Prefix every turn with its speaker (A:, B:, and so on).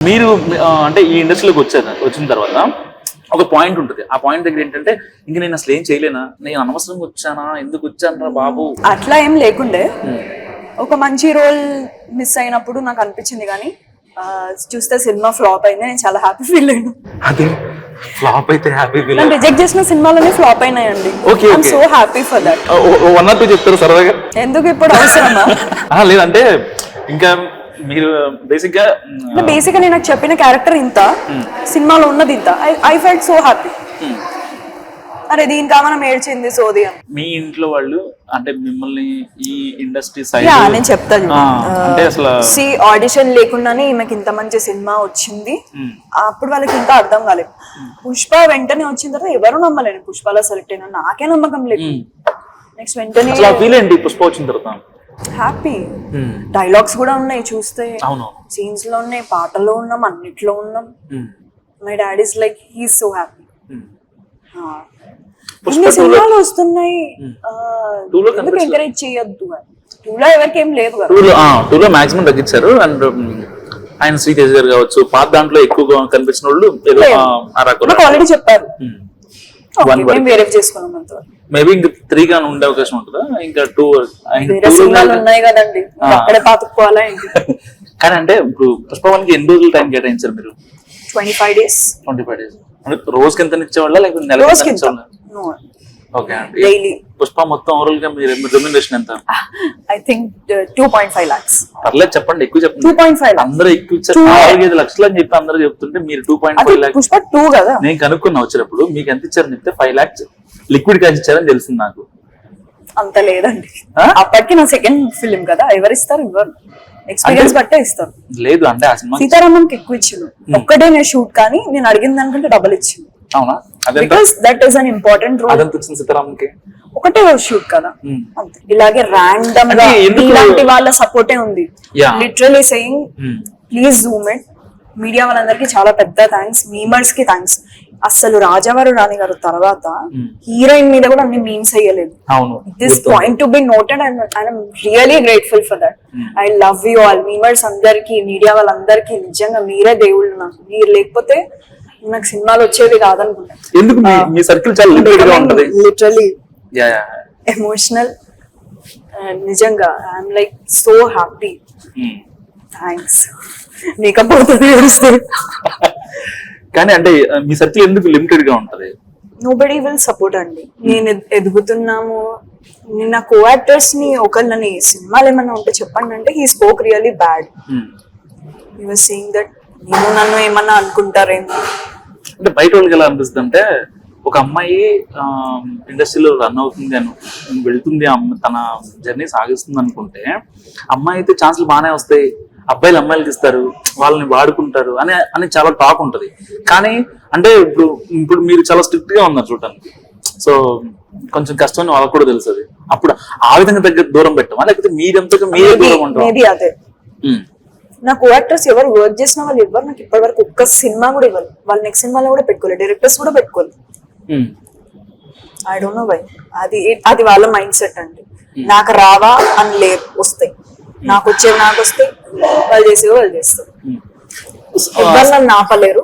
A: మీరు అంటే ఈ ఇండస్ట్రీలోకి వచ్చారు వచ్చిన తర్వాత ఒక పాయింట్ ఉంటుంది. ఆ పాయింట్ దగ్గర ఏంటంటే ఇంక నేను అసలు ఏం చేయలేనా? నేను అనవసరంగా వచ్చానా? ఎందుకు వచ్చానరా బాబు?
B: అట్లా ఏం లేకుండే. ఒక మంచి రోల్ మిస్ అయినప్పుడు నాకు అనిపించింది కానీ చూస్తే సినిమా ఫ్లాప్ అయింది. నేను చాలా హ్యాపీ ఫీల్ అయ్యాను
A: అదే ఫ్లాప్ అయితే హ్యాపీ ఫీల్
B: నేను రిజెక్ట్ చేసిన సినిమాలన్నీ ఫ్లాప్ అయినాయండి. I'm
A: okay.
B: So happy for that
A: one or two చెప్తారు సరదాగా?
B: ఎందుకు ఇప్పుడు అవసరమా?
A: ఆ, లేదంటే ఇంకా మీరు
B: బేసిక్గా బేసిక్గా నేను నాకు చెప్పిన క్యారెక్టర్ ఇంత సినిమాలో ఉన్నది ఇంత. ఐ ఫెల్ట్ సో హ్యాపీ అరే దీనికా మనం ఏడ్చింది సోది
A: మీ ఇంట్లో వాళ్ళు అంటే మిమ్మల్ని ఈ ఇండస్ట్రీ సైడ్
B: నేను చెప్తాను
A: అంటే అసలు
B: సి ఆడిషన్ లేకుండానే ఈమెకి ఇంత మంచి సినిమా వచ్చింది.
A: మ్,
B: అప్పుడు వాళ్ళకి ఇంకా అర్థం కాలేదు. పుష్ప వెంటనే వచ్చిన తర్వాత ఎవరు నమ్మలేను పుష్పలో సెలెక్ట్ అయినా నాకే నమ్మకం లేదు. నెక్స్ట్ వెంటనే
A: ఫీల్ ఏంటి పుష్ప వచ్చిన తర్వాత?
B: హ్యాపీ డైలాగ్స్ కూడా ఉన్నాయి చూస్తే.
A: అవును.
B: సీన్స్లో ఉన్నాయి పాటల్లో ఉన్నాం అన్నిట్లో ఉన్నాం.
A: మ్,
B: my dad is like he's so happy. ఇన్ని సినిమాలు వస్తున్నాయి.
A: లో
B: ఎందుకు. ఎంకరేజ్ చేయొద్దు టూ లో ఎవరికి లేదు
A: టూలో టూలో మాక్సిమం తగ్గించారు. అండ్ ఆయన శ్రీతేజ్ గారు కావచ్చు పాత దాంట్లో ఎక్కువగా కనిపించిన వాళ్ళు
B: ఆల్రెడీ చెప్పారు. అంతవరకు.
A: మేబీ ఇంకా త్రీ గా ఉండే అవకాశం ఉంటుందా? ఇంకా టూ
B: ఉన్నాయి కదండి. అక్కడే పాతుకోవాలా
A: కానీ అంటే ఇప్పుడు పుష్ప వన్కి ఎన్ని రోజులు టైం కేటాయించారు మీరు?
B: Twenty five days
A: twenty five days అంటే రోజుకి ఎంత ఇచ్చేవాళ్ళ లేకపోతే నెల ఓకే అండి
B: డైలీ
A: పుష్ప మొత్తం ఓవరాల్గా మీ రెమ్యునరేషన్ ఎంత?
B: I think two point five lakhs
A: పర్లేదు చెప్పండి ఎక్కువ
B: టూ
A: చెప్పండి
B: పాయింట్ ఫైవ్ లాక్స్
A: అందరూ ఎక్కువ ఇచ్చారు
B: Two.
A: నాలుగైదు లక్షలు అని చెప్పి అందరూ చెప్తుంటే మీరు two point five lakhs
B: Pushpa two కదా.
A: నేను కనుక్కున్నా వచ్చినప్పుడు మీకు ఎంత ఇచ్చారని చెప్తే ఫైవ్ లాక్స్ లిక్విడ్ క్యాష్ ఇచ్చారని తెలిసింది నాకు.
B: అంత లేదండి? అప్పటికి నా సెకండ్ ఫిలిం కదా ఎవరు? ఇస్తారు ఇవ్వరు ఎక్స్పీరియన్స్ బట్టే ఇస్తారు.
A: లేదు అంటే
B: సీతారామంకి ఎక్కువ ఇచ్చిండు. ఒక్కడే నేను షూట్ కానీ నేను అడిగిన దానికంటే డబల్ ఇచ్చింది
A: అవునా?
B: Because that is an important role
A: సీతారాంకి
B: ఒకటే షూట్ కదా.
A: Hmm.
B: ఇలాగే
A: ర్యాండమ్గా
B: ఇలాంటి వాళ్ళ సపోర్టే ఉంది. Literally saying
A: Hmm.
B: Please zoom it media వాళ్ళందరికీ చాలా పెద్ద థ్యాంక్స్ మీమర్స్కి థ్యాంక్స్ అసలు రాజావారు రాణి గారు తర్వాత హీరోయిన్ మీద కూడా అన్ని memes అయ్యలేదు this point to be noted and I'm really grateful for that I love you all memers అందరికి మీడియా వాళ్ళందరికీ నిజంగా మీరే దేవుళ్ళు నాకు. మీరు లేకపోతే నాకు సినిమాలు వచ్చేవి కాదనుకుంటా.
A: ఎందుకు మీ- మీ సర్కిల్ చాలా లిమిటెడ్గా ఉంటది?
B: లిటరలీ
A: యా యా
B: ఎమోషనల్ నిజంగా I'm like so happy. Thanks
A: కానీ అంటే మీ సర్కిల్ ఎందుకు లిమిటెడ్గా ఉంటది?
B: నో బడీ విల్ సపోర్ట్ అండి. నేను ఎద్- ఎదుగుతున్నాము. నిన్న కో యాక్టర్స్ని ఒకళ్ళని సినిమాలు ఏమన్నా ఉంటే చెప్పండి అంటే he spoke really bad. You saying that నేను నన్ను ఏమన్నా అనుకుంటారేమో
A: అంటే బయట వాళ్ళకి ఎలా అనిపిస్తుంది అంటే ఒక అమ్మాయి ఇండస్ట్రీలో రన్ అవుతుంది అని వెళ్తుంది తన జర్నీ సాగిస్తుంది అనుకుంటే అమ్మాయి అయితే ఛాన్సులు బాగానే వస్తాయి. అబ్బాయిలు అమ్మాయిలకి ఇస్తారు వాళ్ళని వాడుకుంటారు అని అని చాలా టాక్ ఉంటది. కానీ అంటే ఇప్పుడు ఇప్పుడు మీరు చాలా స్ట్రిక్ట్గా ఉన్నారు చూడటానికి. సో కొంచెం కష్టం వాళ్ళకి కూడా తెలుసు అప్పుడు ఆ విధంగా దగ్గర దూరం పెట్టమా? లేకపోతే మీరెంతగా మీరే దూరం ఉంటాం
B: మేబీ అదే. నా కో యాక్టర్స్ ఎవరు వర్క్ చేసిన వాళ్ళు ఎవరు నాకు ఇప్పటి వరకు ఒక్క సినిమా కూడా ఇవ్వరు. వాళ్ళు నెక్స్ట్ సినిమాలో కూడా పెట్టుకోలేదు డైరెక్టర్స్ కూడా పెట్టుకోలేదు ఐ డోంట్ నో వై అది అది వాళ్ళ మైండ్ సెట్ అండి. నాకు రావా అని లే వస్తాయి. నాకు వచ్చేవి నాకు వస్తాయి వాళ్ళు చేసేవి వాళ్ళు చేస్తారు. ఎవరు నన్ను ఆపలేరు?